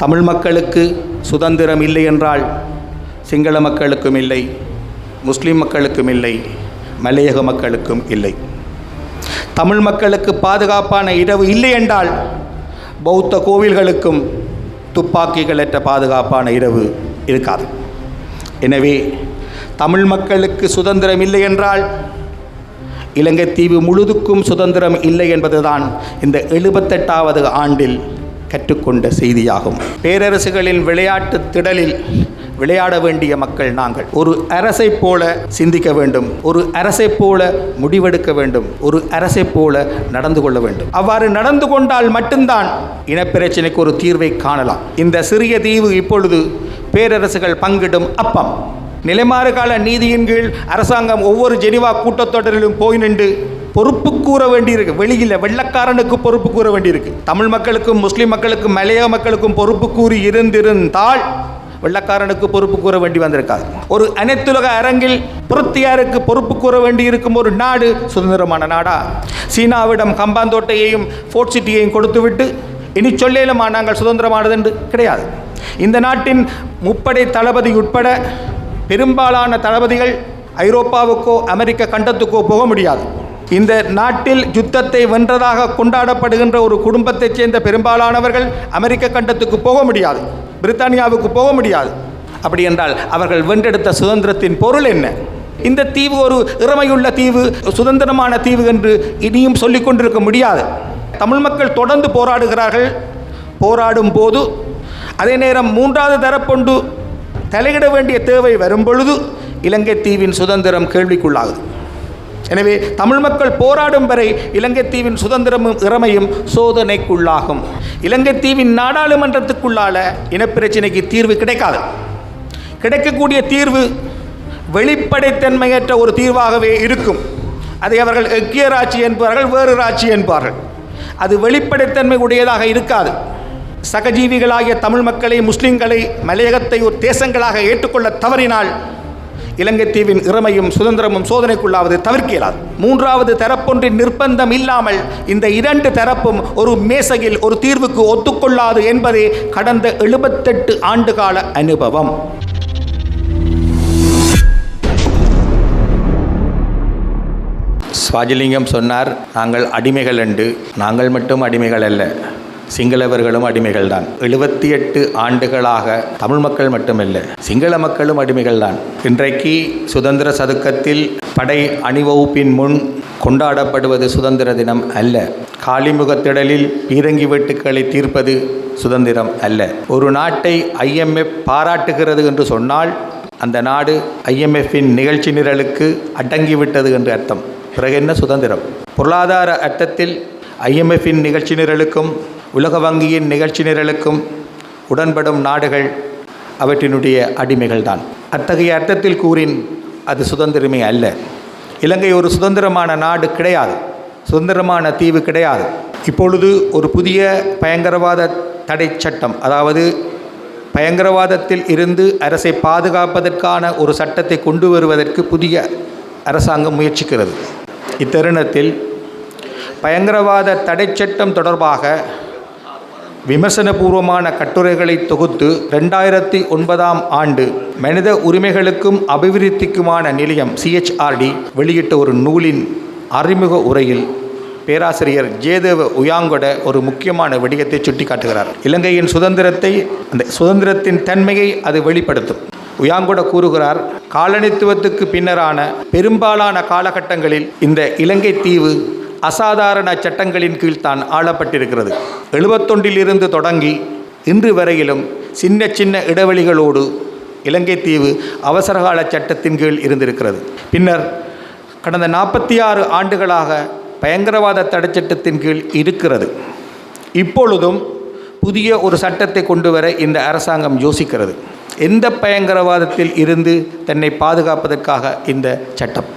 தமிழ் மக்களுக்கு சுதந்திரம் இல்லை என்றால் சிங்கள மக்களுக்கும் இல்லை முஸ்லீம் மக்களுக்கும் இல்லை மலையக மக்களுக்கும் இல்லை. தமிழ் மக்களுக்கு பாதுகாப்பான இரவு இல்லை என்றால் பௌத்த கோவில்களுக்கும் துப்பாக்கிகளற்ற பாதுகாப்பான இரவு இருக்காது. எனவே தமிழ் மக்களுக்கு சுதந்திரம் இல்லை என்றால் இலங்கை தீவு முழுதுக்கும் சுதந்திரம் இல்லை என்பதுதான் இந்த எழுபத்தெட்டாவது ஆண்டில் கற்றுக்கொண்ட செய்தியாகும். பேரரசுகளின் விளையாட்டு திடலில் விளையாட வேண்டிய மக்கள் நாங்கள். ஒரு அரசை போல சிந்திக்க வேண்டும். ஒரு அரசை போல முடிவெடுக்க வேண்டும். ஒரு அரசை போல நடந்து கொள்ள வேண்டும். அவ்வாறு நடந்து கொண்டால் மட்டும்தான் இனப்பிரச்சனைக்கு ஒரு தீர்வை காணலாம். இந்த சிறிய தீவு இப்பொழுது பேரரசுகள் பங்கிடும் அப்பம். நிலைமாறு கால நீதியின் கீழ் அரசாங்கம் ஒவ்வொரு ஜெனிவா கூட்டத்தொடரிலும் போய் நின்று பொறுப்பு கூற வேண்டியிருக்கு. வெளியில் வெள்ளக்காரனுக்கு பொறுப்பு கூற வேண்டியிருக்கு. தமிழ் மக்களுக்கும் முஸ்லீம் மக்களுக்கும் மலைய மக்களுக்கும் பொறுப்பு கூறி இருந்திருந்தால் வெள்ளக்காரனுக்கு பொறுப்பு கூற வேண்டி வந்திருக்காது. ஒரு அனைத்துலக அரங்கில் புரத்தியாருக்கு பொறுப்பு கூற வேண்டி இருக்கும் ஒரு நாடு சுதந்திரமான நாடா? சீனாவிடம் கம்பாந்தோட்டையையும் ஃபோர்ட் சிட்டியையும் கொடுத்துவிட்டு இனி சொல்லேலுமா நாங்கள் சுதந்திரமானது என்று? கிடையாது. இந்த நாட்டின் முப்படை தளபதி உட்பட பெரும்பாலான தளபதிகள் ஐரோப்பாவுக்கோ அமெரிக்க கண்டத்துக்கோ போக முடியாது. இந்த நாட்டில் யுத்தத்தை வென்றதாக கொண்டாடப்படுகின்ற ஒரு குடும்பத்தைச் சேர்ந்த பெரும்பாலானவர்கள் அமெரிக்க கண்டத்துக்கு போக முடியாது பிரித்தானியாவுக்கு போக முடியாது. அப்படி என்றால் அவர்கள் வென்றெடுத்த சுதந்திரத்தின் பொருள் என்ன? இந்த தீவு ஒரு இறமையுள்ள தீவு சுதந்திரமான தீவு என்று இனியும் சொல்லிக் கொண்டிருக்க முடியாது. தமிழ் மக்கள் தொடர்ந்து போராடுகிறார்கள். போராடும் போது அதே நேரம் மூன்றாவது தரப்பொண்டு தலையிட வேண்டிய தேவை வரும் பொழுது இலங்கை தீவின் சுதந்திரம் கேள்விக்குள்ளாகுது. எனவே தமிழ் மக்கள் போராடும் வரை இலங்கை தீவின் சுதந்திரமும் இறமையும் சோதனைக்குள்ளாகும். இலங்கை தீவின் நாடாளுமன்றத்துக்குள்ளால இனப்பிரச்சினைக்கு தீர்வு கிடைக்காது. கிடைக்கக்கூடிய தீர்வு வெளிப்படைத்தன்மையற்ற ஒரு தீர்வாகவே இருக்கும். அதை அவர்கள் எக்கிய ராட்சி என்பார்கள் வேறு ராட்சி என்பார்கள். அது வெளிப்படைத்தன்மை உடையதாக இருக்காது. சகஜீவிகளாகிய தமிழ் மக்களை முஸ்லிம்களை மலையகத்தை ஒரு தேசங்களாக ஏற்றுக்கொள்ள தவறினால் இலங்கை தீவின் இறமையும் சுதந்திரமும் சோதனைக்குள்ளாவது தவிர்க்க இயலாது மூன்றாவது தரப்பொன்றின் நிர்பந்தம் இல்லாமல் இந்த இரண்டு தரப்பும் ஒரு மேசையில் ஒரு தீர்வுக்கு ஒத்துக்கொள்ளாது என்பதே கடந்த எழுபத்தெட்டு ஆண்டுகால அனுபவம். சுவாஜிலிங்கம் சொன்னார் நாங்கள் அடிமைகள் என்று நாங்கள் மட்டும் அடிமைகள் அல்ல. சிங்களவர்களும் அடிமைகள் தான் எழுபத்தி எட்டு ஆண்டுகளாக தமிழ் மக்கள் மட்டுமல்ல சிங்கள மக்களும் அடிமைகள் தான் இன்றைக்கு சுதந்திர சதுக்கத்தில் படை அணிவகுப்பின் முன் கொண்டாடப்படுவது சுதந்திர தினம் அல்ல. காளிமுகத்திடலில் பீரங்கி வெட்டுக்களை தீர்ப்பது சுதந்திரம் அல்ல. ஒரு நாட்டை ஐஎம்எஃப் பாராட்டுகிறது என்று சொன்னால் அந்த நாடு ஐஎம்எஃப்பின் நிகழ்ச்சி நிரலுக்கு அடங்கிவிட்டது என்று அர்த்தம். பிறகு என்ன சுதந்திரம்? பொருளாதார அர்த்தத்தில் ஐஎம்எஃப்பின் நிகழ்ச்சி நிரலுக்கும் உலக வங்கியின் நிகழ்ச்சி நிரலுக்கும் உடன்படும் நாடுகள் அவற்றினுடைய அடிமைகள்தான். அத்தகைய அர்த்தத்தில் கூறின் அது சுதந்திரமே அல்ல. இலங்கை ஒரு சுதந்திரமான நாடு கிடையாது. சுதந்திரமான தீவு கிடையாது. இப்பொழுது ஒரு புதிய பயங்கரவாத தடை சட்டம் அதாவது பயங்கரவாதத்தில் இருந்து அரசை பாதுகாப்பதற்கான ஒரு சட்டத்தை கொண்டு வருவதற்கு புதிய அரசாங்கம் முயற்சிக்கிறது. இத்தருணத்தில் பயங்கரவாத தடை சட்டம் தொடர்பாக விமர்சனபூர்வமான கட்டுரைகளை தொகுத்து ரெண்டாயிரத்தி ஒன்பதாம் ஆண்டு மனித உரிமைகளுக்கும் அபிவிருத்திக்குமான நிலையம் சிஹெச்ஆர்டி வெளியிட்ட ஒரு நூலின் அறிமுக உரையில் பேராசிரியர் ஜேதேவ உயாங்கொட ஒரு முக்கியமான விடயத்தை சுட்டிக்காட்டுகிறார். இலங்கையின் சுதந்திரத்தை அந்த சுதந்திரத்தின் தன்மையை அது வெளிப்படுத்தும். உயாங்கொட கூறுகிறார் காலனித்துவத்துக்கு பின்னரான பெரும்பாலான காலகட்டங்களில் இந்த இலங்கை தீவு அசாதாரண சட்டங்களின் கீழ் தான் ஆளப்பட்டிருக்கிறது. எழுபத்தொன்றில் இருந்து தொடங்கி இன்று வரையிலும் சின்ன சின்ன இடைவெளிகளோடு இலங்கை தீவு அவசரகால சட்டத்தின் கீழ் இருந்திருக்கிறது. பின்னர் கடந்த நாற்பத்தி ஆறு ஆண்டுகளாக பயங்கரவாத தடைச்சட்டத்தின் கீழ் இருக்கிறது. இப்பொழுதும் புதிய ஒரு சட்டத்தை கொண்டு வர இந்த அரசாங்கம் யோசிக்கிறது. எந்த பயங்கரவாதத்தில் இருந்து தன்னை பாதுகாப்பதற்காக இந்த சட்டம்?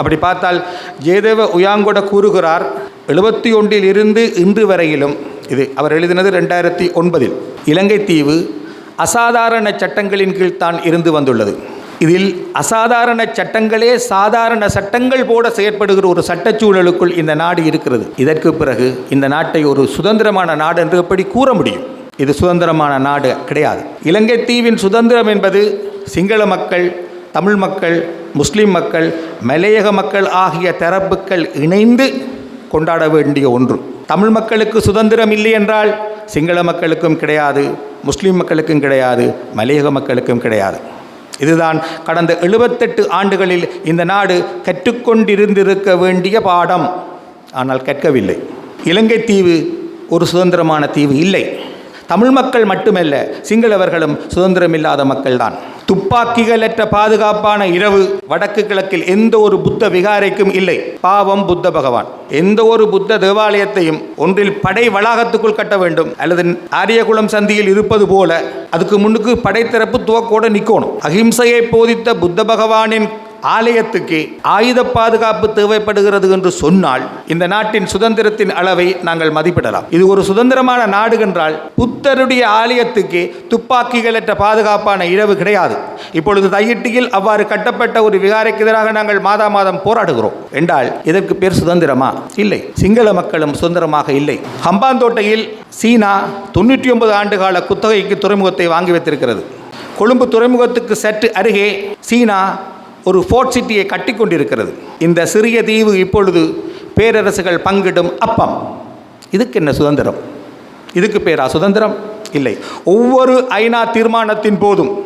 அப்படி பார்த்தால் ஜெயதேவ உயாங்கொட கூறுகிறார் எழுபத்தி ஒன்றில் இருந்து இன்று வரையிலும் இது அவர் எழுதினது ரெண்டாயிரத்தி ஒன்பதில் இலங்கை தீவு அசாதாரண சட்டங்களின் கீழ் தான் இருந்து வந்துள்ளது. இதில் அசாதாரண சட்டங்களே சாதாரண சட்டங்கள் போல செயற்படுகிற ஒரு சட்டச்சூழலுக்குள் இந்த நாடு இருக்கிறது. இதற்கு பிறகு இந்த நாட்டை ஒரு சுதந்திரமான நாடு என்று எப்படி கூற முடியும்? இது சுதந்திரமான நாடு கிடையாது. இலங்கை தீவின் சுதந்திரம் என்பது சிங்கள மக்கள் தமிழ் மக்கள் முஸ்லீம் மக்கள் மலையக மக்கள் ஆகிய தரப்புக்கள் இணைந்து கொண்டாட வேண்டிய ஒன்று. தமிழ் மக்களுக்கு சுதந்திரம் இல்லை என்றால் சிங்கள மக்களுக்கும் கிடையாது முஸ்லீம் மக்களுக்கும் கிடையாது மலையக மக்களுக்கும் கிடையாது. இதுதான் கடந்த எழுபத்தெட்டு ஆண்டுகளில் இந்த நாடு கற்றுக்கொண்டிருந்திருக்க வேண்டிய பாடம். ஆனால் கற்கவில்லை. இலங்கை தீவு ஒரு சுதந்திரமான தீவு இல்லை. தமிழ் மக்கள் மட்டுமல்ல சிங்களவர்களும் சுதந்திரமில்லாத மக்கள்தான். துப்பாக்கிகளற்ற பாதுகாப்பான இரவு வடக்கு கிழக்கில் எந்த ஒரு புத்த விகாரைக்கும் இல்லை. பாவம் புத்த பகவான். எந்த ஒரு புத்த தேவாலயத்தையும் ஒன்றில் படை வளாகத்துக்குள் கட்ட வேண்டும். அல்லது ஆரியகுளம் சந்தியில் இருப்பது போல அதுக்கு முன்னுக்கு படைத்தரப்பு துவக்கோடு நிற்கணும் அகிம்சையை போதித்த புத்த பகவானின் ஆலயத்துக்கு ஆயுத பாதுகாப்பு தேவைப்படுகிறது என்று சொன்னால் இந்த நாட்டின் சுதந்திரத்தின் அளவை நாங்கள் மதிப்பிடலாம். இது ஒரு சுதந்திரமான நாடு என்றால் புத்தருடைய ஆலயத்துக்கு துப்பாக்கிகளற்ற பாதுகாப்பான இரவு கிடையாது. இப்பொழுது தையிட்டியில் அவ்வாறு கட்டப்பட்ட ஒரு விகாரைக்கு எதிராக நாங்கள் மாதா மாதம் போராடுகிறோம். என்றால் இதற்கு பேர் சுதந்திரமா? இல்லை. சிங்கள மக்களும் சுதந்திரமாக இல்லை. ஹம்பாந்தோட்டையில் சீனா தொண்ணூற்றி ஒன்பது ஆண்டுகால குத்தகைக்கு துறைமுகத்தை வாங்கி வைத்திருக்கிறது. கொழும்பு துறைமுகத்துக்கு சற்று அருகே சீனா ஒரு ஃபோர்ட் சிட்டியை கட்டி கொண்டிருக்கிறது இந்த சிறிய தீவு இப்பொழுது பேரரசுகள் பங்கிடும் அப்பம். இதுக்கு என்ன சுதந்திரம்? இதுக்கு பேரா சுதந்திரம்? இல்லை. ஒவ்வொரு ஐநா தீர்மானத்தின் போதும்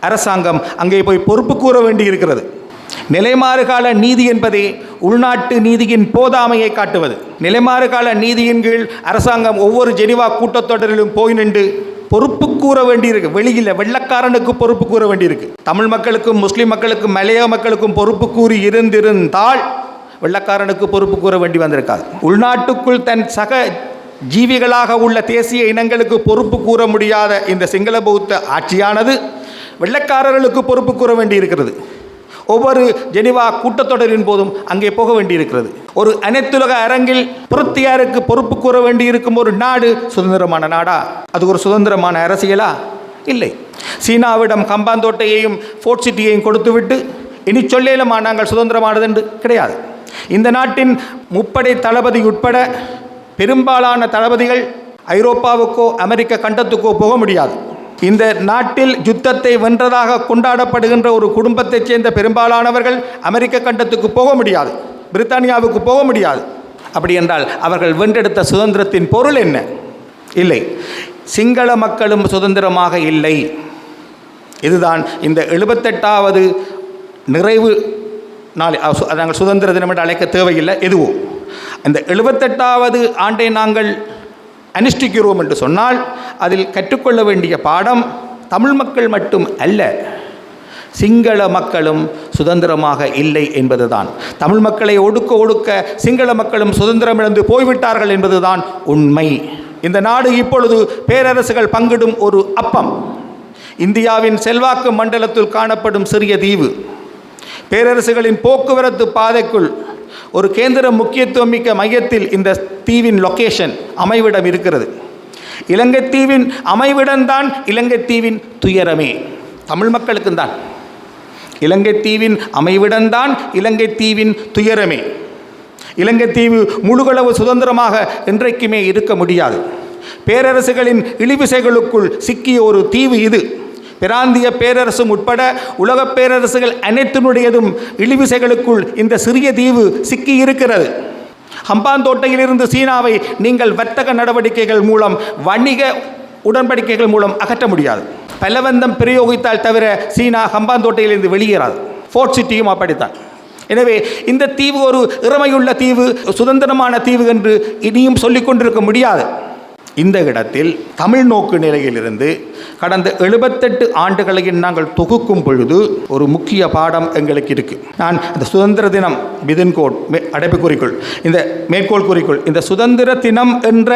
அரசாங்கம் அங்கே போய் பொறுப்பு கூற வேண்டியிருக்கிறது. நிலைமாறுகால நீதி என்பதே உள்நாட்டு நீதியின் போதாமையை காட்டுவது. நிலைமாறுகால நீதியின் கீழ் அரசாங்கம் ஒவ்வொரு ஜெனிவா கூட்டத்தொடரிலும் போய் நின்று பொறுப்பு கூற வேண்டியிருக்கு. வெளியில் வெள்ளக்காரனுக்கு பொறுப்பு கூற வேண்டியிருக்கு. தமிழ் மக்களுக்கும் முஸ்லீம் மக்களுக்கும் மலைய மக்களுக்கும் பொறுப்பு கூறி இருந்திருந்தால் வெள்ளக்காரனுக்கு பொறுப்பு கூற வேண்டி வந்திருக்காது. உள்நாட்டுக்குள் தன் சக ஜீவிகளாக உள்ள தேசிய இனங்களுக்கு பொறுப்பு கூற முடியாத இந்த சிங்கள பௌத்த ஆட்சியானது வெள்ளக்காரர்களுக்கு பொறுப்பு கூற வேண்டி இருக்கிறது ஒவ்வொரு ஜெனிவா கூட்டத்தொடரின் போதும் அங்கே போக வேண்டியிருக்கிறது. ஒரு அனைத்துலக அரங்கில் புரத்தியாருக்கு பொறுப்பு கூற வேண்டியிருக்கும் ஒரு நாடு சுதந்திரமான நாடா? அது ஒரு சுதந்திரமான அரசியலா? இல்லை. சீனாவிடம் கம்பாந்தோட்டையையும் ஃபோர்ட் சிட்டியையும் கொடுத்துவிட்டு இனி சொல்லேலமா நாங்கள் சுதந்திரமானது என்று கிடையாது. இந்த நாட்டின் முப்படை தளபதி உட்பட பெரும்பாலான தளபதிகள் ஐரோப்பாவுக்கோ அமெரிக்க கண்டத்துக்கோ போக முடியாது. இந்த நாட்டில் யுத்தத்தை வென்றதாக கொண்டாடப்படுகின்ற ஒரு குடும்பத்தைச் சேர்ந்த பெரும்பாலானவர்கள் அமெரிக்க கண்டத்துக்கு போக முடியாது பிரித்தானியாவுக்கு போக முடியாது. அப்படி என்றால் அவர்கள் வென்றெடுத்த சுதந்திரத்தின் பொருள் என்ன? இல்லை. சிங்கள மக்களும் சுதந்திரமாக இல்லை. இதுதான் இந்த எழுபத்தெட்டாவது நிறைவு நாள். சு- நாங்கள் சுதந்திர தினம் என்று அழைக்க தேவையில்லை எதுவும் அந்த எழுபத்தெட்டாவது ஆண்டை நாங்கள் அனுஷ்டிக்கிறோம் என்று சொன்னால் அதில் கற்றுக்கொள்ள வேண்டிய பாடம் தமிழ் மக்கள் மட்டும் அல்ல. சிங்கள மக்களும் சுதந்திரமாக இல்லை என்பதுதான். தமிழ் மக்களை ஒடுக்க ஒடுக்க சிங்கள மக்களும் சுதந்திரம் இழந்து போய்விட்டார்கள் என்பதுதான் உண்மை. இந்த நாடு இப்பொழுது பேரரசுகள் பங்கிடும் ஒரு அப்பம். இந்தியாவின் செல்வாக்கு மண்டலத்தில் காணப்படும் சிறிய தீவு. பேரரசுகளின் போக்குவரத்து பாதைக்குள் ஒரு கேந்திர முக்கியத்துவம் மிக்க மையத்தில் இந்த தீவின் லொகேஷன் அமைவிடம் இருக்கிறது. இலங்கை தீவின் அமைவிடம்தான் இலங்கை தீவின் துயரமே. தமிழ் மக்களுக்கும் தான். இலங்கை தீவின் அமைவிடம்தான் இலங்கை தீவின் துயரமே. இலங்கை தீவு முழுகளவு சுதந்திரமாக என்றைக்குமே இருக்க முடியாது. பேரரசுகளின் இழிவிசைகளுக்குள் சிக்கிய ஒரு தீவு இது. பிராந்திய பேரரசும் உட்பட உலகப் பேரரசுகள் அனைத்தினுடையதும் இழிவிசைகளுக்குள் இந்த சிறிய தீவு சிக்கி இருக்கிறது ஹம்பாந்தோட்டையிலிருந்து சீனாவை நீங்கள் வர்த்தக நடவடிக்கைகள் மூலம் வணிக உடன்படிக்கைகள் மூலம் அகற்ற முடியாது. பலவந்தம் பிரயோகித்தால் தவிர சீனா ஹம்பாந்தோட்டையிலிருந்து வெளியேறாது. ஃபோர்ட் சிட்டியும் அப்படித்தான். எனவே இந்த தீவு ஒரு இறமையுள்ள தீவு சுதந்திரமான தீவு என்று இனியும் சொல்லிக் கொண்டிருக்க முடியாது. இந்த இடத்தில் தமிழ் நோக்கு நிலையிலிருந்து கடந்த எழுபத்தெட்டு ஆண்டுகளையும் நாங்கள் தொகுக்கும் பொழுது ஒரு முக்கிய பாடம் எங்களுக்கு இருக்குது நான் இந்த சுதந்திர தினம் மிதின்கோள் மே அடைப்பு குறிக்கோள் இந்த மேற்கோள் குறிக்குள் இந்த சுதந்திர தினம் என்ற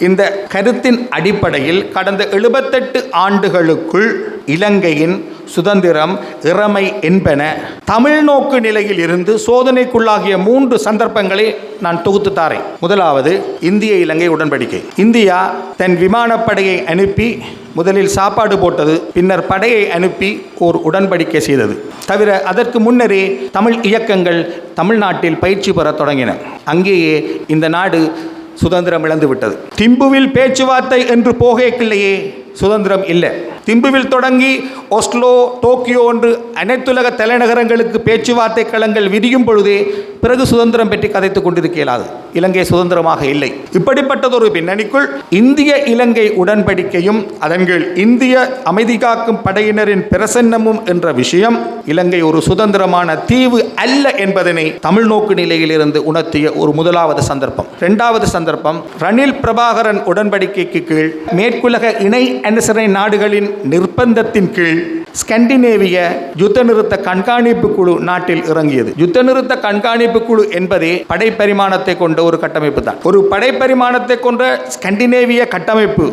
இந்த கருத்தின் அடிப்படையில் கடந்த எழுபத்தெட்டு ஆண்டுகளுக்குள் இலங்கையின் சுதந்திரம் இறமை என்பன தமிழ் நோக்கு நிலையில் இருந்து சோதனைக்குள்ளாகிய மூன்று சந்தர்ப்பங்களை நான் தொகுத்து தாரேன். முதலாவது இந்திய இலங்கை உடன்படிக்கை. இந்தியா தன் விமானப்படையை அனுப்பி முதலில் சாப்பாடு போட்டது பின்னர் படையை அனுப்பி ஓர் உடன்படிக்கை செய்தது. தவிர அதற்கு முன்னரே தமிழ் இயக்கங்கள் தமிழ்நாட்டில் பயிற்சி பெறத் தொடங்கின. அங்கேயே இந்த நாடு சுதந்திரம் இழந்து விட்டது திம்புவில் பேச்சுவார்த்தை என்று போகைக்கில்லையே. சுதந்திரம் இல்லை. திம்புவில் தொடங்கி ஒஸ்லோ டோக்கியோ என்று அனைத்துலக தலைநகரங்களுக்கு பேச்சுவார்த்தை களங்கள் விரியும் பொழுதே பிறகு சுதந்திரம் பற்றி கதைத்துக் கொண்டிருக்க இயலாது இலங்கை சுதந்திரமாக இல்லை. இப்படிப்பட்டதொரு பின்னணிக்குள் இந்திய இலங்கை உடன்படிக்கையும் அதன் கீழ் இந்திய அமைதி காக்கும் படையினரின் பிரசன்னமும் என்ற விஷயம் இலங்கை ஒரு சுதந்திரமான தீவு அல்ல என்பதனை தமிழ் நோக்கு நிலையிலிருந்து உணர்த்திய ஒரு முதலாவது சந்தர்ப்பம். இரண்டாவது சந்தர்ப்பம் ரணில் பிரபாகரன் உடன்படிக்கைக்கு கீழ் மேற்குலக இணை அனுசரணை நாடுகளின் நிர்பந்தத்தின் கீழ் ஸ்கண்டினேவிய யுத்த நிறுத்த கண்காணிப்பு குழு நாட்டில் இறங்கியது. யுத்த நிறுத்த கண்காணிப்பு குழு என்பதே படைப்பரிமாணத்தை கொண்ட ஒரு கட்டமைப்பு தான். ஒரு படைப்பரிமாணத்தை கொண்ட ஸ்கண்டினேவிய கட்டமைப்பு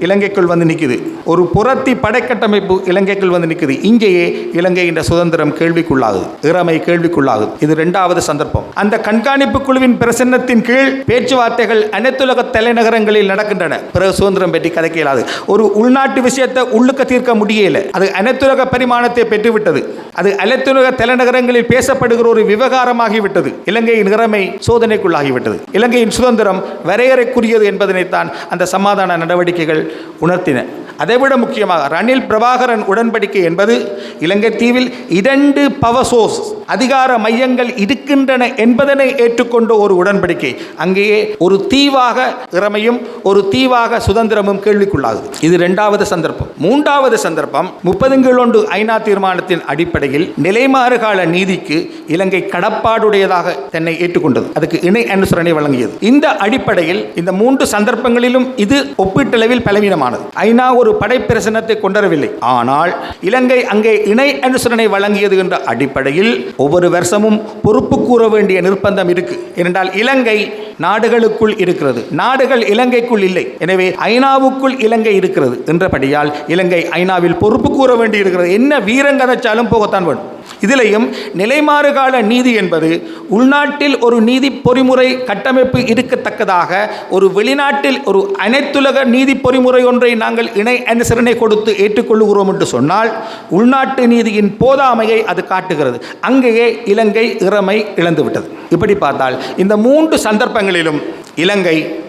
இலங்கைக்குள் வந்து நிற்குது ஒரு புறத்தி படைக்கட்டமைப்பு இலங்கைக்குள் வந்து நிற்குது இங்கேயே இலங்கையின் சுதந்திரம் கேள்விக்குள்ளாகுது. இறமை கேள்விக்குள்ளாகுது. இது இரண்டாவது சந்தர்ப்பம். அந்த கண்காணிப்பு குழுவின் பிரசன்னத்தின் கீழ் பேச்சுவார்த்தைகள் அனைத்துலக தலைநகரங்களில் நடக்கின்றன. பிறகு சுதந்திரம் பற்றி கதைக்க இயலாது ஒரு உள்நாட்டு விஷயத்தை உள்ளுக்க தீர்க்க முடியல. அது அனைத்துலக பரிமாணத்தை பெற்றுவிட்டது. அது அனைத்துலக தலைநகரங்களில் பேசப்படுகிற ஒரு விவகாரமாகிவிட்டது. இலங்கையின் நிறமை சோதனைக்குள்ளாகிவிட்டது. இலங்கையின் சுதந்திரம் வரையறைக்குரியது என்பதனைத்தான் அந்த சமாதான நடவடிக்கைகள் உணர்த்தின. அதைவிட முக்கியமாக ரணில் பிரபாகரன் உடன்படிக்கை என்பது இலங்கை தீவில் இரண்டு பவசோஸ் அதிகார மையங்கள் இருக்கின்றன என்பதனை ஏற்றுக்கொண்ட ஒரு உடன்படிக்கை. அங்கேயே ஒரு தீவாக இறமையும் ஒரு தீவாக சுதந்திரமும் கேள்விக்குள்ளாகுது. இது இரண்டாவது சந்தர்ப்பம். மூன்றாவது சந்தர்ப்பம் முப்பதுங்கள் ஐநா தீர்மானத்தின் அடிப்படையில் நிலைமாறுகால நீதிக்கு இலங்கை கடப்பாடுடையதாக தன்னை ஏற்றுக்கொண்டது. அதுக்கு இணை அனுசரணை வழங்கியது. இந்த அடிப்படையில் இந்த மூன்று சந்தர்ப்பங்களிலும் இது ஒப்பீட்டளவில் பல பலவீனமானது. ஐநா ஒரு படைப்பிரசனத்தை கொண்டரவில்லை. ஆனால் இலங்கை அங்கே இணை அனுசரணை வழங்கியது என்ற அடிப்படையில் ஒவ்வொரு வருஷமும் பொறுப்பு கூற வேண்டிய நிர்பந்தம் இருக்கு. ஏனென்றால் இலங்கை நாடுகளுக்குள் இருக்கிறது. நாடுகள் இலங்கைக்குள் இல்லை. எனவே ஐநாவுக்குள் இலங்கை இருக்கிறது என்றபடியால் இலங்கை ஐநாவில் பொறுப்பு கூற வேண்டி இருக்கிறது என்ன வீரங்கதைச்சாலும் போகத்தான் வேணும் இதிலையும் நிலைமாறுகால நீதி என்பது உள்நாட்டில் ஒரு நீதி பொறிமுறை கட்டமைப்பு இருக்கத்தக்கதாக ஒரு வெளிநாட்டில் ஒரு அனைத்துலக நீதி பொறிமுறை ஒன்றை நாங்கள் இணை அனுசரணை கொடுத்து ஏற்றுக்கொள்ளுகிறோம் என்று சொன்னால் உள்நாட்டு நீதியின் போதாமையை அது காட்டுகிறது. அங்கேயே இலங்கை இறமை இழந்துவிட்டது. இப்படி பார்த்தால் இந்த மூன்று சந்தர்ப்பங்களிலும் இலங்கை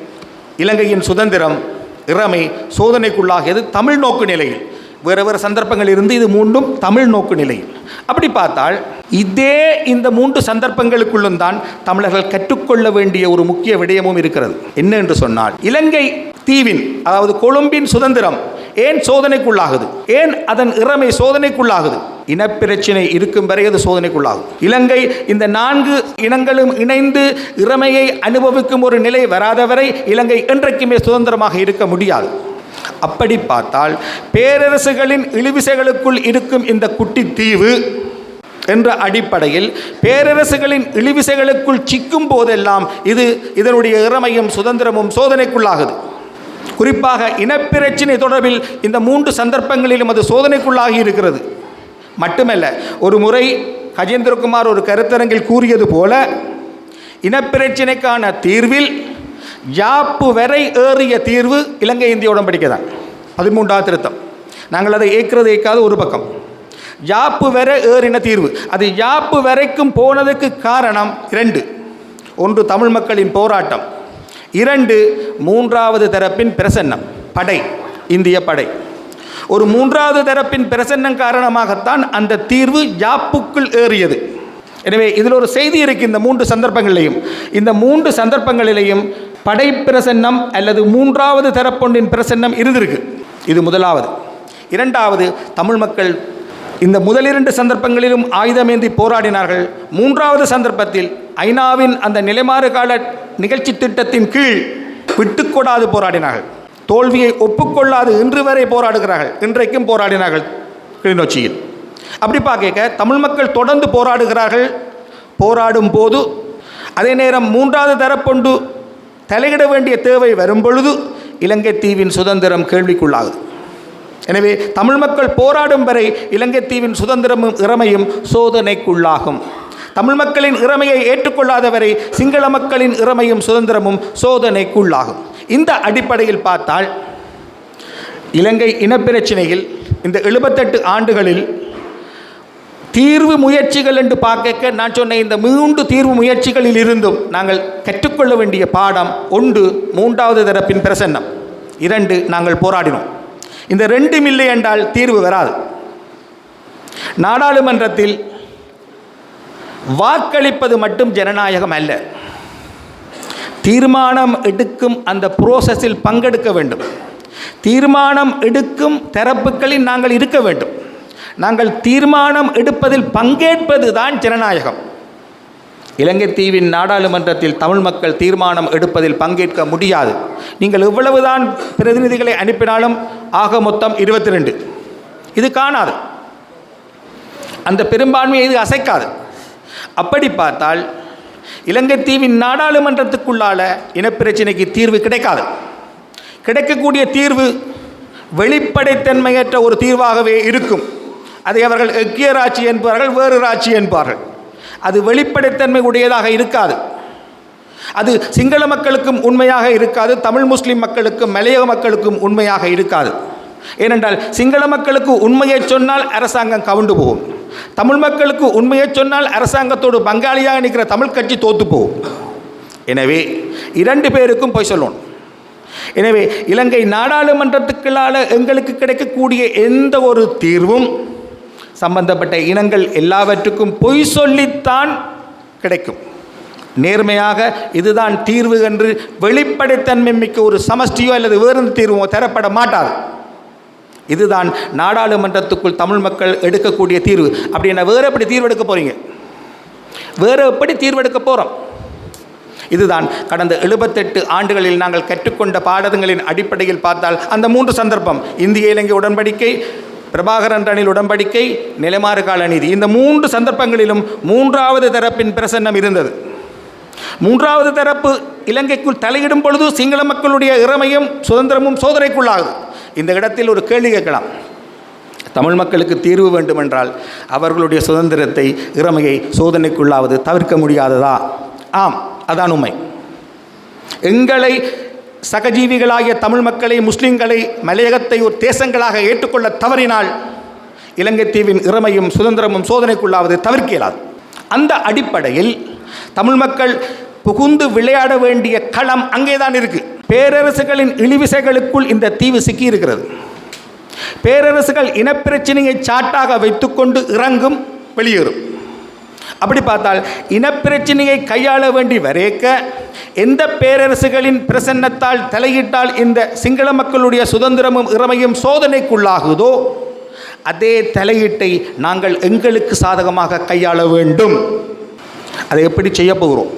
இலங்கையின் சுதந்திரம் இறமை சோதனைக்குள்ளாகியது தமிழ் நோக்கு நிலையில். வேறு வேறு சந்தர்ப்பங்கள் இருந்து இது மூன்றும் தமிழ் நோக்கு நிலையில் அப்படி பார்த்தால் இதே இந்த மூன்று சந்தர்ப்பங்களுக்குள்ளும் தான் தமிழர்கள் கற்றுக்கொள்ள வேண்டிய ஒரு முக்கிய விடயமும் இருக்கிறது. என்ன என்று சொன்னால் இலங்கை தீவின் அதாவது கொழும்பின் சுதந்திரம் ஏன் சோதனைக்குள்ளாகுது? ஏன் அதன் இறமை சோதனைக்குள்ளாகுது? இனப்பிரச்சினை இருக்கும் வரை அது சோதனைக்குள்ளாகும் இலங்கை இந்த நான்கு இனங்களும் இணைந்து இறமையை அனுபவிக்கும் ஒரு நிலை வராதவரை இலங்கை என்றைக்குமே சுதந்திரமாக இருக்க முடியாது. அப்படி பார்த்தால் பேரரசுகளின் இழிவிசைகளுக்குள் இருக்கும் இந்த குட்டி தீவு என்ற அடிப்படையில் பேரரசுகளின் இழிவிசைகளுக்குள் சிக்கும் போதெல்லாம் இது இதனுடைய இறமையும் சுதந்திரமும் சோதனைக்குள்ளாகுது. குறிப்பாக இனப்பிரச்சினை தொடர்பில் இந்த மூன்று சந்தர்ப்பங்களிலும் அது சோதனைக்குள்ளாகி இருக்கிறது. மட்டுமல்ல ஒரு முறை கஜேந்திரகுமார் ஒரு கருத்தரங்கில் கூறியது போல இனப்பிரச்சினைக்கான தீர்வில் யாப்பு வரை ஏறிய தீர்வு இலங்கை இந்திய உடன்படிக்கை தான் பதிமூன்றாவது திருத்தம். நாங்கள் அதை ஏற்கிறது ஏற்காத ஒரு பக்கம். யாப்பு வரை ஏறின தீர்வு. அது யாப்பு வரைக்கும் போனதுக்கு காரணம் இரண்டு. ஒன்று தமிழ் மக்களின் போராட்டம். இரண்டு மூன்றாவது தரப்பின் பிரசன்னம். படை. இந்திய படை. ஒரு மூன்றாவது தரப்பின் பிரசன்னம் காரணமாகத்தான் அந்த தீர்வு யாப்புக்குள் ஏறியது. எனவே இதில் ஒரு செய்தி இருக்கு இந்த மூன்று சந்தர்ப்பங்களிலையும். இந்த மூன்று சந்தர்ப்பங்களிலேயும் படைப்பிரசன்னம் அல்லது மூன்றாவது தரப்பொன்றின் பிரசன்னம் இருந்திருக்கு. இது முதலாவது. இரண்டாவது தமிழ் மக்கள் இந்த முதலிரண்டு சந்தர்ப்பங்களிலும் ஆயுதமேந்தி போராடினார்கள். மூன்றாவது சந்தர்ப்பத்தில் ஐநாவின் அந்த நிலைமாறு கால நிகழ்ச்சி திட்டத்தின் கீழ் விட்டுக்கொடாது போராடினார்கள். தோல்வியை ஒப்புக்கொள்ளாது இன்று வரை போராடுகிறார்கள். இன்றைக்கும் போராடினார்கள் கிளிநொச்சியில். அப்படி பார்க்க தமிழ் மக்கள் தொடர்ந்து போராடுகிறார்கள். போராடும் போது அதே நேரம் மூன்றாவது தரப்பொண்டு தலையிட வேண்டிய தேவை வரும்பொழுது இலங்கை தீவின் சுதந்திரம் கேள்விக்குள்ளாகுது. எனவே தமிழ் மக்கள் போராடும் வரை இலங்கை தீவின் சுதந்திரமும் இறமையும் சோதனைக்குள்ளாகும். தமிழ் மக்களின் இறமையை ஏற்றுக்கொள்ளாதவரை சிங்கள மக்களின் இறமையும் சுதந்திரமும் சோதனைக்குள்ளாகும். இந்த அடிப்படையில் பார்த்தால் இலங்கை இனப்பிரச்சினையில் இந்த எழுபத்தெட்டு ஆண்டுகளில் தீர்வு முயற்சிகள் என்று பார்க்க நான் சொன்ன இந்த மூன்று தீர்வு முயற்சிகளில் இருந்தும் நாங்கள் கற்றுக்கொள்ள வேண்டிய பாடம் ஒன்று மூன்றாவது தரப்பின் பிரசன்னம். இரண்டு நாங்கள் போராடினோம். இந்த ரெண்டும் இல்லை என்றால் தீர்வு வராது. நாடாளுமன்றத்தில் வாக்களிப்பது மட்டும் ஜனநாயகம் அல்ல. தீர்மானம் எடுக்கும் அந்த புரோசஸில் பங்கெடுக்க வேண்டும். தீர்மானம் எடுக்கும் தரப்புகளில் நாங்கள் இருக்க வேண்டும். நாங்கள் தீர்மானம் எடுப்பதில் பங்கேற்பது தான் ஜனநாயகம். இலங்கை தீவின் நாடாளுமன்றத்தில் தமிழ் மக்கள் தீர்மானம் எடுப்பதில் பங்கேற்க முடியாது. நீங்கள் எவ்வளவுதான் பிரதிநிதிகளை அனுப்பினாலும் ஆக மொத்தம் இருபத்தி ரெண்டு இது காணாது. அந்த பெரும்பான்மையை இது அசைக்காது. அப்படி பார்த்தால் இலங்கை தீவின் நாடாளுமன்றத்துக்குள்ளால இனப்பிரச்சினைக்கு தீர்வு கிடைக்காது. கிடைக்கக்கூடிய தீர்வு வெளிப்படைத்தன்மையற்ற ஒரு தீர்வாகவே இருக்கும். அதை அவர்கள் எக்கிய ராட்சி என்பார்கள் வேறு ராட்சி என்பார்கள். அது வெளிப்படைத்தன்மை உடையதாக இருக்காது. அது சிங்கள மக்களுக்கும் உண்மையாக இருக்காது தமிழ் முஸ்லிம் மக்களுக்கும் மலையக மக்களுக்கும் உண்மையாக இருக்காது. ஏனென்றால் சிங்கள மக்களுக்கு உண்மையை சொன்னால் அரசாங்கம் கவுண்டு போகும். தமிழ் மக்களுக்கு உண்மையை சொன்னால் அரசாங்கத்தோடு பங்காளியாக நிற்கிற தமிழ் கட்சி தோத்து போகும். எனவே இரண்டு பேருக்கும் போய் சொல்லணும். எனவே இலங்கை நாடாளுமன்றத்துக்களால் எங்களுக்கு கிடைக்கக்கூடிய எந்த ஒரு தீர்வும் சம்பந்தப்பட்ட இனங்கள் எல்லாவற்றுக்கும் பொய் சொல்லித்தான் கிடைக்கும். நேர்மையாக இதுதான் தீர்வு என்று வெளிப்படைத்தன்மை மிக்க ஒரு சமஷ்டியோ அல்லது வேறு தீர்வோ தரப்பட மாட்டாது. இதுதான் நாடாளுமன்றத்துக்குள் தமிழ் மக்கள் எடுக்கக்கூடிய தீர்வு. அப்படின்னா வேறு எப்படி தீர்வு எடுக்க போகிறீங்க வேறு எப்படி தீர்வெடுக்க போகிறோம் இதுதான் கடந்த எழுபத்தெட்டு ஆண்டுகளில் நாங்கள் கற்றுக்கொண்ட பாடங்களின் அடிப்படையில் பார்த்தால் அந்த மூன்று சந்தர்ப்பம். இந்திய இலங்கை உடன்படிக்கை பிரபாகரன் ரணில் உடன்படிக்கை நிலைமாறு கால நீதி. இந்த மூன்று சந்தர்ப்பங்களிலும் மூன்றாவது தரப்பின் பிரசன்னம் இருந்தது. மூன்றாவது தரப்பு இலங்கைக்குள் தலையிடும் பொழுது சிங்கள மக்களுடைய இறமையும் சுதந்திரமும் சோதனைக்குள்ளாகுது. இந்த இடத்தில் ஒரு கேள்வி கேட்கலாம். தமிழ் மக்களுக்கு தீர்வு வேண்டுமென்றால் அவர்களுடைய சுதந்திரத்தை இறமையை சோதனைக்குள்ளாவது தவிர்க்க முடியாததா? ஆம் அதான் உண்மை. எங்களை சகஜீவிகளாகிய தமிழ் மக்களை முஸ்லிம்களை மலையகத்தை ஒரு தேசங்களாக ஏற்றுக்கொள்ள தவறினால் இலங்கை தீவின் இறமையும் சுதந்திரமும் சோதனைக்குள்ளாவது தவிர்க்க இயலாது. அந்த அடிப்படையில் தமிழ் மக்கள் புகுந்து விளையாட வேண்டிய களம் அங்கேதான் இருக்கு. பேரரசுகளின் இழிவிசைகளுக்குள் இந்த தீவு சிக்கி இருக்கிறது பேரரசுகள் இனப்பிரச்சனையை சாட்டாக வைத்துக்கொண்டு இறங்கும் வெளியேறும். அப்படி பார்த்தால் இனப்பிரச்சனையை கையாள வேண்டி வரைக்க எந்த பேரரசுகளின் பிரசன்னத்தால் தலையிட்டால் இந்த சிங்கள மக்களுடைய சுதந்திரமும் இறமையும் சோதனைக்குள்ளாகுதோ அதே தலையீட்டை நாங்கள் எங்களுக்கு சாதகமாக கையாள வேண்டும். அதை எப்படி செய்ய போகிறோம்?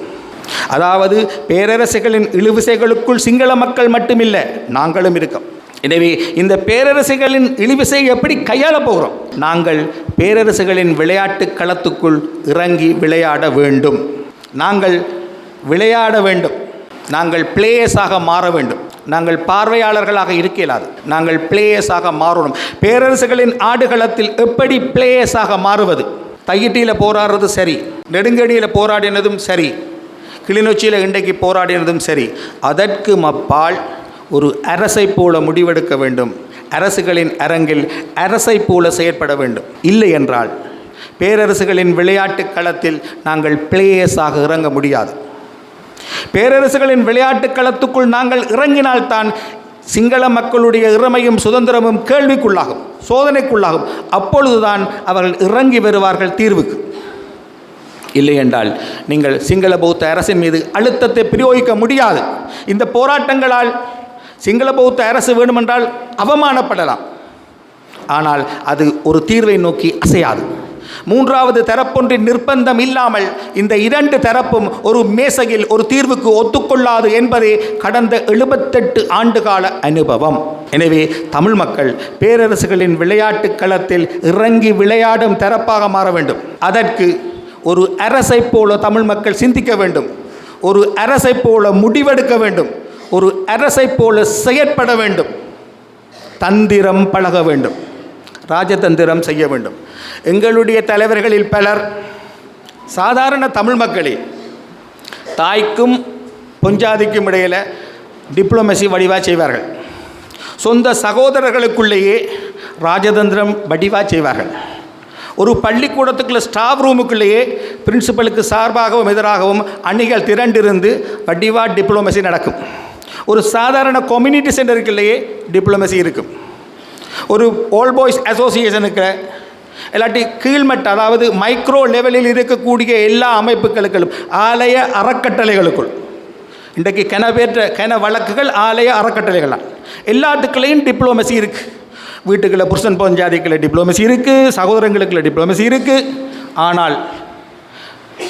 அதாவது பேரரசுகளின் இழுவிசைகளுக்குள் சிங்கள மக்கள் மட்டுமில்லை நாங்களும் இருக்கோம். எனவே இந்த பேரரசுகளின் இழிவிசை எப்படி கையாளப் போகிறோம்? நாங்கள் பேரரசுகளின் விளையாட்டு களத்துக்குள் இறங்கி விளையாட வேண்டும். நாங்கள் விளையாட வேண்டும். நாங்கள் பிளேயர்ஸாக மாற வேண்டும். நாங்கள் பார்வையாளர்களாக இருக்க இயலாது. நாங்கள் பிளேயர்ஸாக மாறணும். பேரரசுகளின் ஆடுகளத்தில் எப்படி பிளேயர்ஸாக மாறுவது? தையிட்டியில் போராடுறது சரி. நெடுங்கடியில் போராடினதும் சரி. கிளிநொச்சியில் இன்றைக்கு போராடினதும் சரி. அதற்கு மப்பால் ஒரு அரசை போல முடிவெடுக்க வேண்டும். அரசுகளின் அரங்கில் அரசை போல செயற்பட வேண்டும். இல்லை என்றால் பேரரசுகளின் விளையாட்டு களத்தில் நாங்கள் பிளேயர்ஸாக இறங்க முடியாது. பேரரசுகளின் விளையாட்டு களத்துக்குள் நாங்கள் இறங்கினால்தான் சிங்கள மக்களுடைய இறமையும் சுதந்திரமும் கேள்விக்குள்ளாகும் சோதனைக்குள்ளாகும். அப்பொழுதுதான் அவர்கள் இறங்கி வருவார்கள் தீர்வுக்கு. இல்லை என்றால் நீங்கள் சிங்கள பௌத்த அரசின் மீது அழுத்தத்தை பிரயோகிக்க முடியாது. இந்த போராட்டங்களால் சிங்கள பௌத்த அரசு வேண்டுமென்றால் அவமானப்படலாம். ஆனால் அது ஒரு தீர்வை நோக்கி அசையாது. மூன்றாவது தரப்பொன்றின் நிர்பந்தம் இல்லாமல் இந்த இரண்டு தரப்பும் ஒரு மேசையில் ஒரு தீர்வுக்கு ஒத்துக்கொள்ளாது என்பதே கடந்த எழுபத்தெட்டு ஆண்டுகால அனுபவம். எனவே தமிழ் மக்கள் பேரரசுகளின் விளையாட்டு களத்தில் இறங்கி விளையாடும் தரப்பாக மாற வேண்டும். அதற்கு ஒரு அரசை போல தமிழ் மக்கள் சிந்திக்க வேண்டும். ஒரு அரசை போல முடிவெடுக்க வேண்டும். ஒரு அரசை போல செயற்பட வேண்டும். தந்திரம் பழக வேண்டும். ராஜதந்திரம் செய்ய வேண்டும். எங்களுடைய தலைவர்களில் பலர் சாதாரண தமிழ் மக்களே தாய்க்கும் பொஞ்சாதிக்கும் இடையில் டிப்ளமசி வடிவாக செய்வார்கள். சொந்த சகோதரர்களுக்குள்ளேயே ராஜதந்திரம் வடிவாக செய்வார்கள். ஒரு பள்ளிக்கூடத்துக்குள்ள ஸ்டாஃப் ரூமுக்குள்ளேயே பிரின்சிபலுக்கு சார்பாகவும் எதிராகவும் அணிகள் திரண்டிருந்து வடிவா டிப்ளமசி நடக்கும். ஒரு சாதாரண கம்யூனிட்டி சென்டருக்குள்ளேயே டிப்ளமசி இருக்கும் ஒரு ஓல் பாய்ஸ் அசோசியேஷனுக்கு இல்லாட்டி கீழ்மட்ட அதாவது மைக்ரோ லெவலில் இருக்கக்கூடிய எல்லா அமைப்புகளுக்கும் ஆலய அறக்கட்டளைகளுக்குள். இன்றைக்கு கெனவேற்ற கென வழக்குகள் ஆலய அறக்கட்டளைகள்? எல்லாத்துக்குள்ளேயும் டிப்ளமசி இருக்குது வீட்டுக்குள்ளே புருஷன் பஞ்சாதிக்குள்ள டிப்ளோமசி இருக்குது சகோதரங்களுக்குள்ள டிப்ளோமசி இருக்குது ஆனால்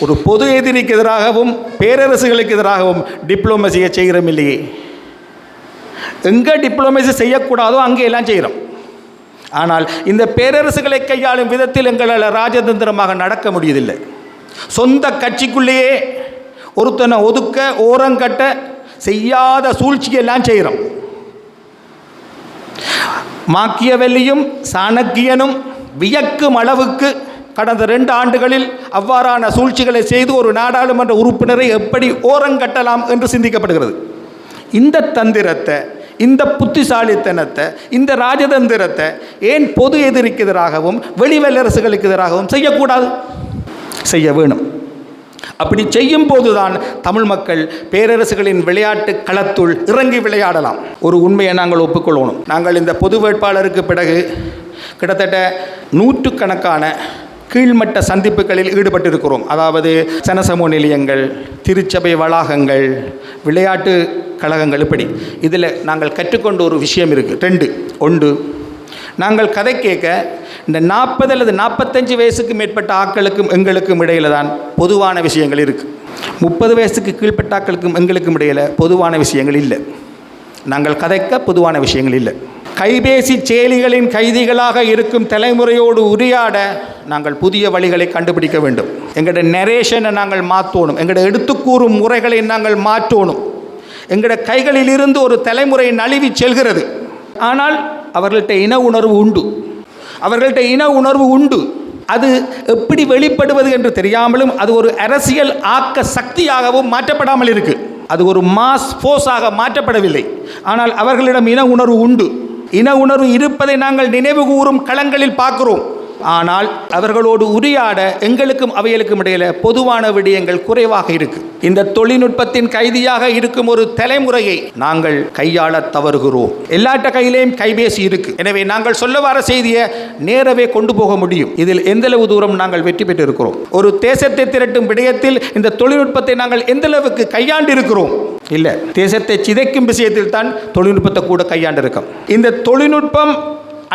ஒரு பொது எதிரிக்கு எதிராகவும் பேரரசுகளுக்கு எதிராகவும் டிப்ளோமசியை செய்கிறோம் இல்லையே? எங்கே டிப்ளோமசி செய்யக்கூடாதோ அங்கே எல்லாம் செய்கிறோம். ஆனால் இந்த பேரரசுகளை கையாளும் விதத்தில் எங்களால் ராஜதந்திரமாக நடக்க முடியதில்லை சொந்த கட்சிக்குள்ளேயே ஒருத்தனை ஒதுக்க ஓரங்கட்ட செய்யாத சூழ்ச்சியெல்லாம் செய்கிறோம். மாக்கியவெல்லியும் சாணக்கியனும் வியக்கும் அளவுக்கு கடந்த ரெண்டு ஆண்டுகளில் அவ்வாறான சூழ்ச்சிகளை செய்து ஒரு நாடாளுமன்ற உறுப்பினரை எப்படி ஓரங்கட்டலாம் என்று சிந்திக்கப்படுகிறது. இந்த தந்திரத்தை இந்த புத்திசாலித்தனத்தை இந்த ராஜதந்திரத்தை ஏன் பொது எதிரிக்கு எதிராகவும் வெளிவல்லரசுகளுக்கு எதிராகவும் செய்யக்கூடாது? செய்ய வேணும். அப்படி செய்யும் போதுதான் தமிழ் மக்கள் பேரரசுகளின் விளையாட்டு களத்துள் இறங்கி விளையாடலாம். ஒரு உண்மையை நாங்கள் ஒப்புக்கொள்ளணும். நாங்கள் இந்த பொது வேட்பாளருக்கு பிறகு கிட்டத்தட்ட நூற்றுக்கணக்கான கீழ்மட்ட சந்திப்புகளில் ஈடுபட்டிருக்கிறோம். அதாவது சனசமூக நிலையங்கள் திருச்சபை வளாகங்கள் விளையாட்டு கழகங்கள் இப்படி. இதில் நாங்கள் கற்றுக்கொண்ட ஒரு விஷயம் இருக்குது ரெண்டு ஒன்று நாங்கள் கதை கேட்க இந்த நாற்பது அல்லது நாற்பத்தஞ்சு வயசுக்கு மேற்பட்ட ஆட்களுக்கும் எங்களுக்கும் இடையில தான் பொதுவான விஷயங்கள் இருக்குது முப்பது வயசுக்கு கீழ்பட்ட ஆக்களுக்கும் எங்களுக்கும் இடையில் பொதுவான விஷயங்கள் இல்லை. நாங்கள் கதைக்க பொதுவான விஷயங்கள் இல்லை. கைபேசி செயலிகளின் கைதிகளாக இருக்கும் தலைமுறையோடு உரையாட நாங்கள் புதிய வழிகளை கண்டுபிடிக்க வேண்டும். எங்களோட நெரேஷனை நாங்கள் மாற்றணும் எங்களோட எடுத்துக்கூறும் முறைகளை நாங்கள் மாற்றணும். எங்களோட கைகளில் இருந்து ஒரு தலைமுறை நழுவி செல்கிறது. ஆனால் அவர்கள்ட்ட இன உணர்வு உண்டு. அவர்கள்ட்ட இன உணர்வு உண்டு. அது எப்படி வெளிப்படுவது என்று தெரியாமலும் அது ஒரு அரசியல் ஆக்க சக்தியாகவும் மாற்றப்படாமல் இருக்கு. அது ஒரு மாஸ் ஃபோர்ஸாக மாற்றப்படவில்லை. ஆனால் அவர்களிடம் இன உணர்வு உண்டு. இன உணர்வு இருப்பதை நாங்கள் நினைவு கூறும் களங்களில் பார்க்கிறோம். ஆனால் அவர்களோடு உரையாட எங்களுக்கும் அவைகளுக்கும் இடையில பொதுவான விடயங்கள் குறைவாக இருக்கு. இந்த தொழில்நுட்பத்தின் கைதியாக இருக்கும் ஒரு தலைமுறையை நாங்கள் கையாள தவறுகிறோம். எல்லாட்ட கையிலேயும் கைபேசி இருக்கு. எனவே நாங்கள் சொல்ல வர செய்தியை நேரவே கொண்டு போக முடியும். இதில் எந்தளவு தூரம் நாங்கள் வெற்றி பெற்று இருக்கிறோம் ஒரு தேசத்தை திரட்டும் விடயத்தில் இந்த தொழில்நுட்பத்தை நாங்கள் எந்தளவுக்கு கையாண்டு இருக்கிறோம் இல்லை தேசத்தை சிதைக்கும் விஷயத்தில் தான் தொழில்நுட்பத்தை கூட கையாண்டிருக்கோம். இந்த தொழில்நுட்பம்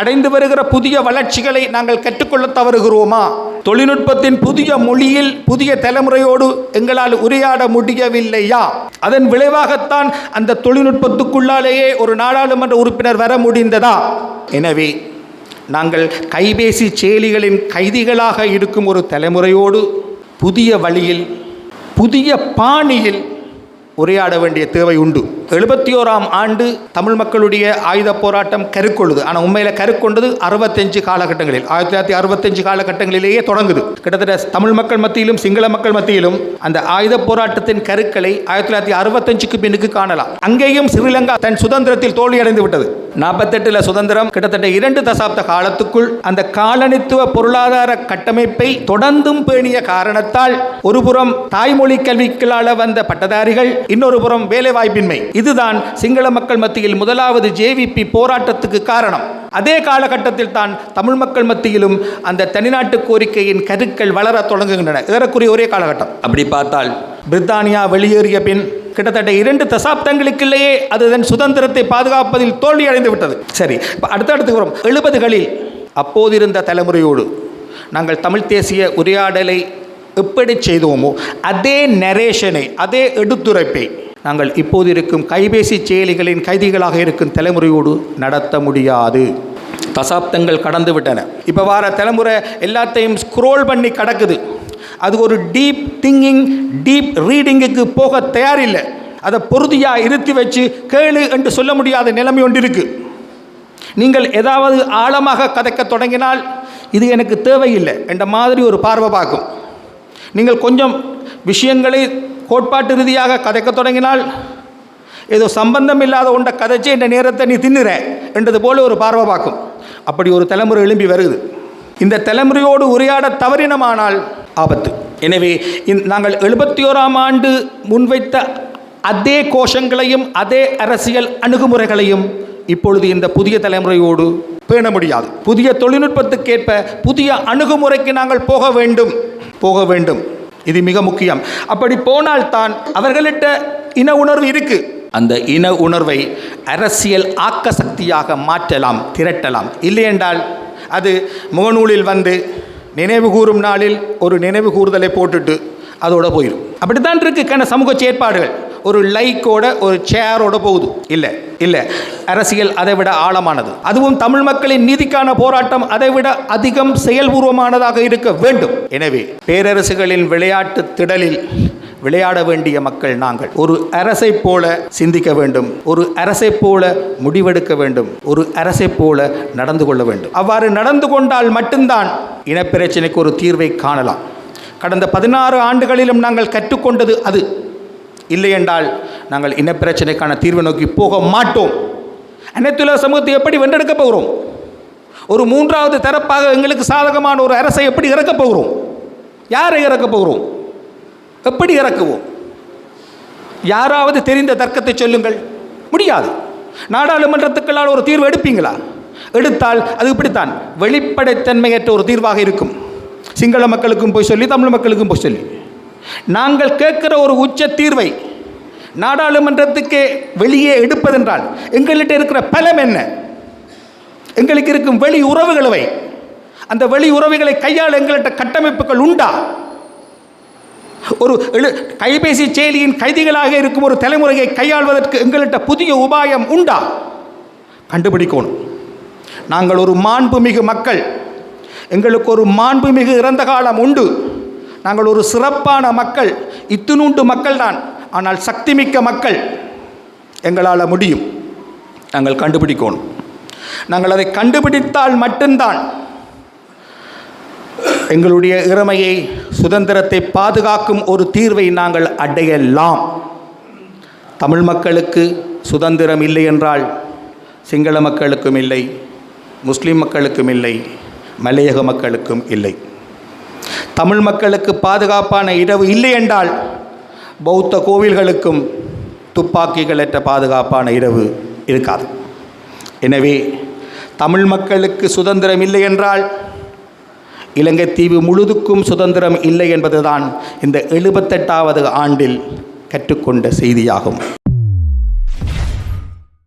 அடைந்து வருகிற புதிய வளர்ச்சிகளை நாங்கள் கற்றுக்கொள்ள தவறுகிறோமா? தொழில்நுட்பத்தின் புதிய மொழியில் புதிய தலைமுறையோடு எங்களால் உரையாட முடியவில்லையா? அதன் விளைவாகத்தான் அந்த தொழில்நுட்பத்துக்குள்ளாலேயே ஒரு நாடாளுமன்ற உறுப்பினர் வர முடிந்ததா? எனவே நாங்கள் கைபேசி செயலிகளின் கைதிகளாக இருக்கும் ஒரு தலைமுறையோடு புதிய வழியில் புதிய பாணியில் உரையாட வேண்டிய தேவை உண்டு. எழுபத்தி ஓராம் ஆண்டு தமிழ் மக்களுடைய ஆயுத போராட்டம் கருக்கொள்ளுது. ஆனால் உண்மையில் கருக்கொண்டது அறுபத்தஞ்சு காலகட்டங்களில். ஆயிரத்தி தொள்ளாயிரத்தி அறுபத்தஞ்சு காலகட்டங்களிலேயே தொடங்குது. கிட்டத்தட்ட தமிழ் மக்கள் மத்தியிலும் சிங்கள மக்கள் மத்தியிலும் அந்த ஆயுத போராட்டத்தின் கருக்களை ஆயிரத்தி தொள்ளாயிரத்தி அறுபத்தஞ்சுக்கு பின்னுக்கு காணலாம். அங்கேயும் ஸ்ரீலங்கா தன் சுதந்திரத்தில் தோல்வியடைந்து விட்டது. நாற்பத்தெட்டில் சுதந்திரம் கிட்டத்தட்ட இரண்டு தசாப்த காலத்துக்குள் அந்த காலனித்துவ பொருளாதார கட்டமைப்பை தொடர்ந்தும் பேணிய காரணத்தால் ஒருபுறம் தாய்மொழி கல்விக்களால் வந்த பட்டதாரிகள் இன்னொரு புறம் வேலைவாய்ப்பின்மை. இதுதான் சிங்கள மக்கள் மத்தியில் முதலாவது ஜேவிபி போராட்டத்துக்கு காரணம். அதே காலகட்டத்தில் தான் தமிழ் மக்கள் மத்தியிலும் அந்த தனிநாட்டு கோரிக்கையின் கருக்கள் வளரத் தொடங்குகின்றன. ஏறக்குறைய ஒரே காலகட்டம். அப்படி பார்த்தால் பிரித்தானியா வெளியேறிய பின் கிட்டத்தட்ட இரண்டு தசாப்தங்களுக்குள்ளேயே அது தன் சுதந்திரத்தை பாதுகாப்பதில் தோல்வியடைந்து விட்டது. சரி இப்போ அடுத்தடுத்து வரும். எழுபதுகளில் அப்போதிருந்த தலைமுறையோடு நாங்கள் தமிழ் தேசிய உரையாடலை எப்படி செய்தோமோ அதே நரேஷனை அதே எடுத்துரைப்பை நாங்கள் இப்போது இருக்கும் கைபேசி செயலிகளின் கைதிகளாக இருக்கும் தலைமுறையோடு நடத்த முடியாது. தசாப்தங்கள் கடந்து விட்டன இப்போ வார தலைமுறை எல்லாத்தையும் ஸ்க்ரோல் பண்ணி கடக்குது. அது ஒரு டீப் திங்கிங் டீப் ரீடிங்குக்கு போக தயாரில்லை. அதை பொருதியாக இருத்தி வச்சு கேளு என்று சொல்ல முடியாத நிலைமை ஒன்று இருக்குது நீங்கள் ஏதாவது ஆழமாக கதைக்க தொடங்கினால் இது எனக்கு தேவையில்லை என்ற மாதிரி ஒரு பார்வை பார்க்கும். நீங்கள் கொஞ்சம் விஷயங்களை கோட்பாட்டு ரீதியாக கதைக்க தொடங்கினால் ஏதோ சம்பந்தம் இல்லாத ஒன்றை கதைச்சு இந்த நேரத்தை நீ தின்னுற என்றது போல ஒரு பார்வை பார்க்கும். அப்படி ஒரு தலைமுறை எழும்பி வருது இந்த தலைமுறையோடு உரையாட தவறினமானால் ஆபத்து. எனவே நாங்கள் எழுபத்தி ஓராம் ஆண்டு முன்வைத்த அதே கோஷங்களையும் அதே அரசியல் அணுகுமுறைகளையும் இப்பொழுது இந்த புதிய தலைமுறையோடு பேண முடியாது. புதிய தொழில்நுட்பத்துக்கேற்ப புதிய அணுகுமுறைக்கு நாங்கள் போக வேண்டும். போக வேண்டும் இது மிக முக்கியம். அப்படி போனால்தான் அவர்களிட்ட இன உணர்வு இருக்கு. அந்த இன உணர்வை அரசியல் ஆக்க சக்தியாக மாற்றலாம் திரட்டலாம். இல்லையென்றால் அது முகநூலில் வந்து நினைவு கூறும் நாளில் ஒரு நினைவு கூறுதலை போட்டுட்டு அதோட போயிடும் அப்படித்தான் இருக்கு கன சமூக செயற்பாடுகள். ஒரு லைக்கோட ஒரு சேரோட போகுது. இல்லை இல்லை. அரசியல் அதை விட ஆழமானது. அதுவும் தமிழ் மக்களின் நீதிக்கான போராட்டம் அதை விட அதிகம் செயல்பூர்வமானதாக இருக்க வேண்டும். எனவே பேரரசுகளின் விளையாட்டு திடலில் விளையாட வேண்டிய மக்கள் நாங்கள். ஒரு அரசை போல சிந்திக்க வேண்டும். ஒரு அரசை போல முடிவெடுக்க வேண்டும். ஒரு அரசை போல நடந்து கொள்ள வேண்டும். அவ்வாறு நடந்து கொண்டால் மட்டும்தான் இனப்பிரச்சனைக்கு ஒரு தீர்வை காணலாம். கடந்த பதினாறு ஆண்டுகளிலும் நாங்கள் கற்றுக்கொண்டது அது. இல்லையென்றால் நாங்கள் இனப்பிரச்சனைக்கான தீர்வை நோக்கி போக மாட்டோம். அனைத்துலக சமூகத்தை எப்படி வென்றெடுக்கப் போகிறோம்? ஒரு மூன்றாவது தரப்பாக எங்களுக்கு சாதகமான ஒரு அரசை எப்படி இறக்கப் போகிறோம்? யாரை இறக்கப் போகிறோம்? எப்படி இறக்குவோம்? யாராவது தெரிந்த தர்க்கத்தை சொல்லுங்கள். முடியாது. நாடாளுமன்றத்துக்களால் ஒரு தீர்வு எடுப்பீங்களா? எடுத்தால் அது இப்படித்தான். வெளிப்படைத்தன்மையற்ற ஒரு தீர்வாக இருக்கும். சிங்கள மக்களுக்கும் போய் சொல்லி தமிழ் மக்களுக்கும் போய் சொல்லி. நாங்கள் கேட்கிற ஒரு உச்ச தீர்வை நாடாளுமன்றத்துக்கே வெளியே எடுப்பதென்றால் எங்கள்கிட்ட இருக்கிற பலம் என்ன? எங்களுக்கு இருக்கும் வெளி உறவுகளவை அந்த வெளி உறவுகளை கையாள எங்கள்கிட்ட கட்டமைப்புகள் உண்டா? ஒரு எழு கைபேசி செயலியின் கைதிகளாக இருக்கும் ஒரு தலைமுறையை கையாள்வதற்கு எங்கள்கிட்ட புதிய உபாயம் உண்டா? கண்டுபிடிக்கணும். நாங்கள் ஒரு மாண்புமிகு மக்கள். எங்களுக்கு ஒரு மாண்புமிகு இறந்த காலம் உண்டு. நாங்கள் ஒரு சிறப்பான மக்கள் இத்துணூண்டு மக்கள் தான் ஆனால் சக்திமிக்க மக்கள் எங்களால் முடியும். நாங்கள் கண்டுபிடிக்கணும். நாங்கள் அதை கண்டுபிடித்தால் மட்டும்தான் எங்களுடைய இறமையை சுதந்திரத்தை பாதுகாக்கும் ஒரு தீர்வை நாங்கள் அடையலாம். தமிழ் மக்களுக்கு சுதந்திரம் இல்லை என்றால் சிங்கள மக்களுக்கும் இல்லை முஸ்லீம் மக்களுக்கும் இல்லை மலையக மக்களுக்கும் இல்லை. தமிழ் மக்களுக்கு பாதுகாப்பான இரவு இல்லை என்றால் பௌத்த கோவில்களுக்கும் துப்பாக்கிகளற்ற பாதுகாப்பான இரவு இருக்காது. எனவே தமிழ் மக்களுக்கு சுதந்திரம் இல்லை என்றால் இலங்கை தீவு முழுதுக்கும் சுதந்திரம் இல்லை என்பதுதான் இந்த எழுபத்தெட்டாவது ஆண்டில் கற்றுக்கொண்ட செய்தியாகும்.